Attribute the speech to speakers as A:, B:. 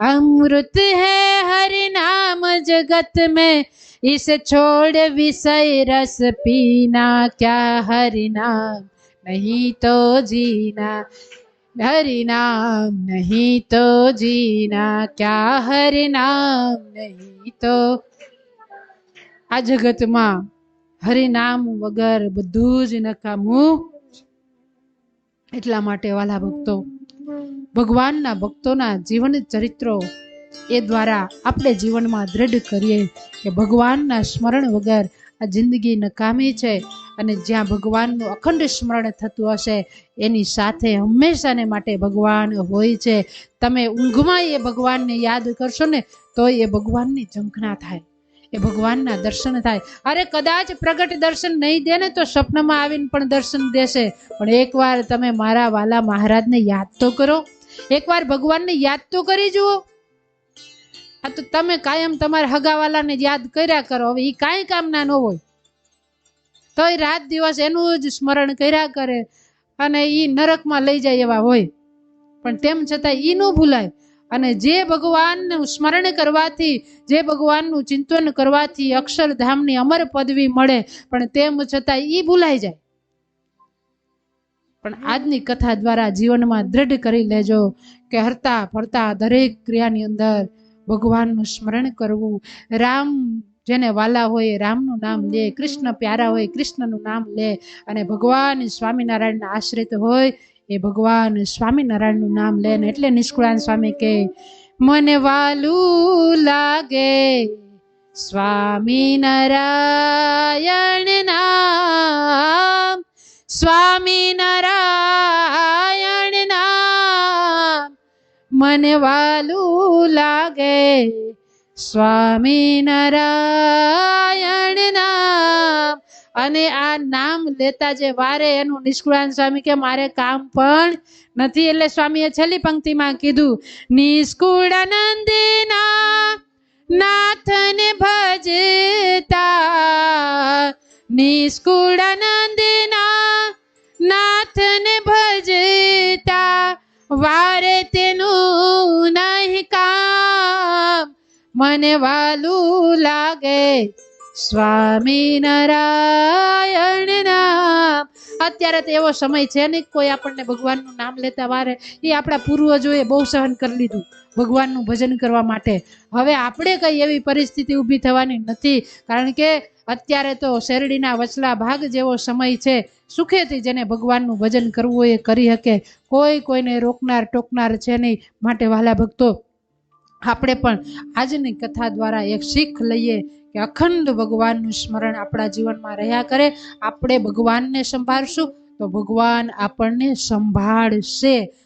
A: अमृत है हरि नाम जगत में इस छोड़ विषय रस पीना क्या हरि नाम नहीं तो जीना हरि नाम नहीं तो जीना क्या हरि नाम नहीं તો આ જગતમાં હરિનામ વગર બધું જ નકામું એટલા માટે વાલા ભક્તો ભગવાનના ભક્તોના જીવન ચરિત્રો એ દ્વારા આપણે જીવનમાં દ્રઢ કરીએ કે ભગવાનના સ્મરણ વગર આ જિંદગી નકામી છે અને જ્યાં ભગવાનનું અખંડ સ્મરણ થતું હશે, એની સાથે હંમેશાને માટે ભગવાન હોય છે. તમે ઊંઘમાં એ ભગવાનને યાદ કરશો ને, તો એ ભગવાનની ઝંખના થાય. એ ભગવાનના દર્શન થાય. અરે કદાચ પ્રગટ દર્શન નહીં દે ને, તો સ્વપ્નમાં આવીને પણ દર્શન દેશે. પણ એકવાર તમે મારા વાલા મહારાજને યાદ તો કરો. એકવાર ભગવાનને યાદ તો કરી જુઓ. આ તો તમે કાયમ તમારા હગાવાલાને યાદ કર્યા કરો. હવે એ કાંઈ કામના ન હોય. તોય રાત દિવસ એનું જ સ્મરણ કર્યા કરે અને એ નરકમાં લઈ જાય એવા હોય. પણ તેમ છતાં એ ન ભૂલાય. અને જે ભગવાનનું સ્મરણ કરવાથી, જે ભગવાનનું ચિંતન કરવાથી અક્ષરધામની અમર પદવી મળે, પણ તેમ છતાં ઈ ભૂલાઈ જાય. પણ આજની કથા દ્વારા જીવનમાં દ્રઢ કરી લેજો કે હરતા ફરતા દરેક ક્રિયાની અંદર ભગવાનનું સ્મરણ કરવું. રામ જેને વાલા હોય, રામનું નામ લે, કૃષ્ણ પ્યારા હોય, કૃષ્ણનું નામ લે અને ભગવાન સ્વામિનારાયણના આશ્રિત હોય, એ ભગવાન સ્વામિનારાયણનું નામ લે ને એટલે નિષ્કુળાન સ્વામી કે મને વાલું લાગે સ્વામિનારાયણ નામ સ્વામિનારાયણ નામ મને વાલું લાગે. સ્વામિનારાયણ નામ અને આ નામ લેતા જે વારે એનું નિષ્કુળાન સ્વામી કે મારે કામ પણ નથી, એટલે સ્વામીએ છેલ્લી પંક્તિમાં કીધું નિષ્કુળાનંદના નાથને ભજતા નિષ્કુળાનંદના નાથને ભજતા, વારે તેનું નહીં કામ. મને વાલું લાગે સ્વામિનારાયણ નામ. અત્યારે તો એવો સમય છે નહીં કોઈ આપણને ભગવાનનું નામ લેતા વારે. એ આપણા પૂર્વજોએ બહુ સહન કરી લીધું ભગવાનનું ભજન કરવા માટે. હવે આપણે કઈ એવી પરિસ્થિતિ ઊભી થવાની નથી. કારણ કે અત્યારે તો શેરડીના વચલા ભાગ જેવો સમય છે. સુખેથી જેને ભગવાનનું ભજન કરવું એ કરી શકે. કોઈ કોઈને રોકનાર ટોકનાર છે નહીં માટે વાલા ભક્તો, આપણે પણ આજની કથા દ્વારા એક શીખ લઈએ કે અખંડ ભગવાનનું સ્મરણ આપણા જીવનમાં રહ્યા કરે. આપણે ભગવાનને સંભાળશું તો ભગવાન આપણને સંભાળશે.